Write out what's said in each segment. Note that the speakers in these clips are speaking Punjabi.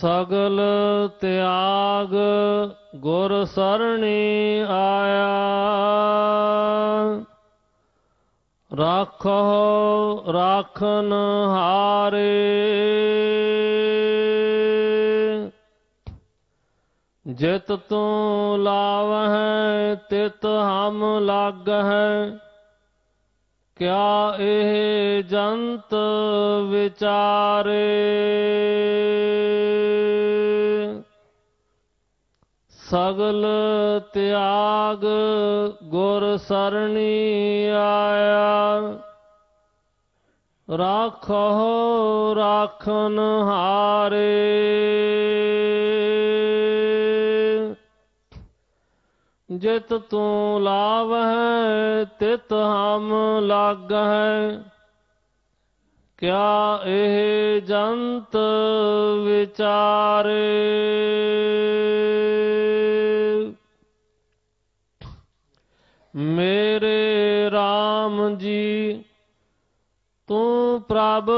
ਸਗਲ ਤਿਆਗ ਗੁਰ ਸਰਣੀ ਆਇਆ। ਰਾਖੋ ਰਾਖਨ ਹਾਰੇ। ਜਿਤ ਤੂੰ ਲਾਵਹਿ ਤਿਤ ਹਮ ਲਾਗਹਿ। ਕਿਆ ਇਹ ਜੰਤ ਵਿਚਾਰੇ? ਸਗਲ ਤਿਆਗ ਗੁਰ ਸਰਣੀ ਆਇਆ। ਰਾਖੋ ਰਾਖਨ ਹਾਰੇ ਜਿਤ ਤੂੰ ਲਾਵਹਿ, ਤਿਤ ਹਮ ਲਾਗਹਿ। ਕਿਆ ਇਹ ਜੰਤ ਵਿਚਾਰੇ? ਮੇਰੇ RAM ਜੀ, ਤੂੰ ਪ੍ਰਭ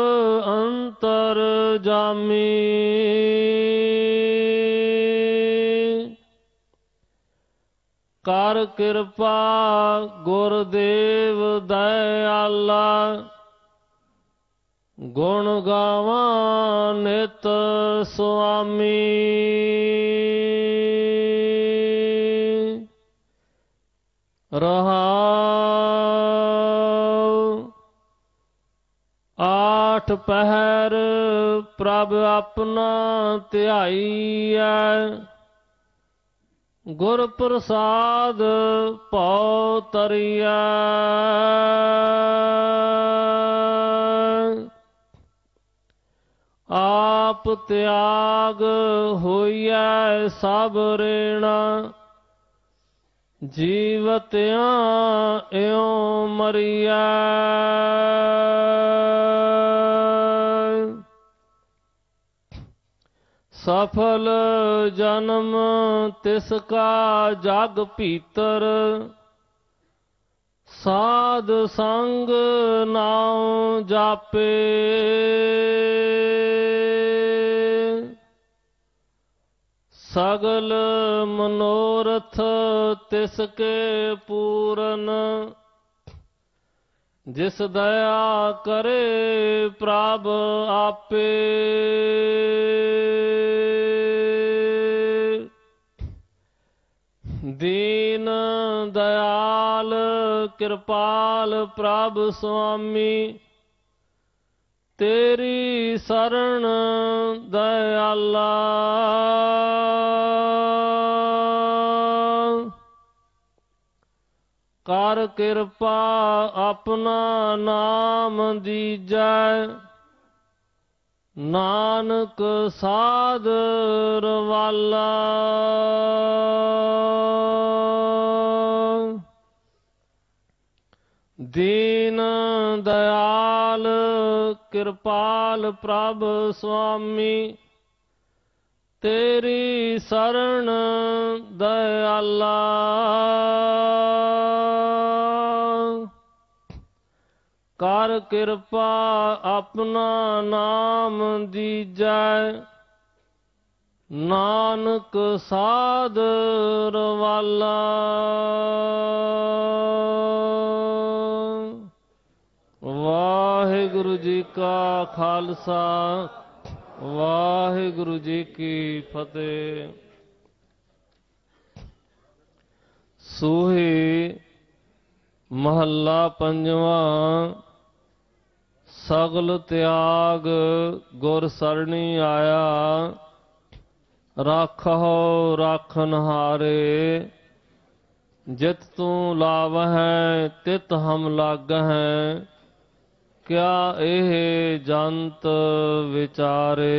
ਅੰਤਰ ਜਾਮੀ। ਕਰ ਕਿਰਪਾ ਗੁਰਦੇਵ ਦਇਆਲਾ ਗੁਣ ਗਾਵਾਂ ਨਿਤ ਸੁਆਮੀ। ਰਹਾਉ ਆਠ ਪਹਿਰ ਪ੍ਰਭ ਆਪਣਾ ਧਿਆਈਐ ਗੁਰ ਪ੍ਰਸਾਦ ਭਉ ਤਰਿਆ। ਆਪ ਤਿਆਗ ਹੋਈਐ ਸਭ ਰੇਣਾ। ਜੀਵਤਿਆਂ ਇਉ ਮਰੀਐ। ਸਫਲ ਜਨਮ ਤਿਸ ਕਾ ਜਗ ਭੀਤਰ, ਸਾਧ ਸੰਗ ਨਾਉ ਜਾਪੇ। ਸਗਲ ਮਨੋਰਥ ਤਿਸ ਕੇ ਪੂਰਨ ਜਿਸ ਦਇਆ ਕਰੇ ਪ੍ਰਭ ਆਪੇ। ਦੀਨ ਦਇਆਲ ਕਿਰਪਾਲ ਪ੍ਰਭ ਸੁਆਮੀ। ਤੇਰੀ ਸਰਣ ਦਇਆਲਾ। ਕਰ ਕਿਰਪਾ ਆਪਣਾ ਨਾਮ ਦੀਜੈ। ਨਾਨਕ ਸਾਧ ਰਵਾਲਾ। ਦੀਨ ਦਇਆਲ, ਕਿਰਪਾਲ ਪ੍ਰਭ ਸੁਆਮੀ, ਤੇਰੀ ਸਰਣ ਦਇਆਲਾ। ਕਰ ਕਿਰਪਾ ਆਪਣਾ ਨਾਮ ਦੀਜੈ ਨਾਨਕ ਸਾਧ ਰਵਾਲਾ। ਵਾਹਿਗੁਰੂ ਜੀ ਕਾ ਖਾਲਸਾ, ਵਾਹਿਗੁਰੂ ਜੀ ਕੀ ਫਤਿਹ। ਸੋਹੇ ਮਹੱਲਾ ਪੰਜਵਾਂ ਸਗਲ ਤਿਆਗ ਗੁਰ ਸਰਣੀ ਆਇਆ, ਰਾਖਹੁ ਰਾਖਨ ਹਾਰੇ ਜਿਤ ਤੂੰ ਲਾਵਹਿ, ਤਿਤ ਹਮ ਲਾਗਹਿ, ਕਿਆ ਇਹ ਜੰਤ ਵਿਚਾਰੇ।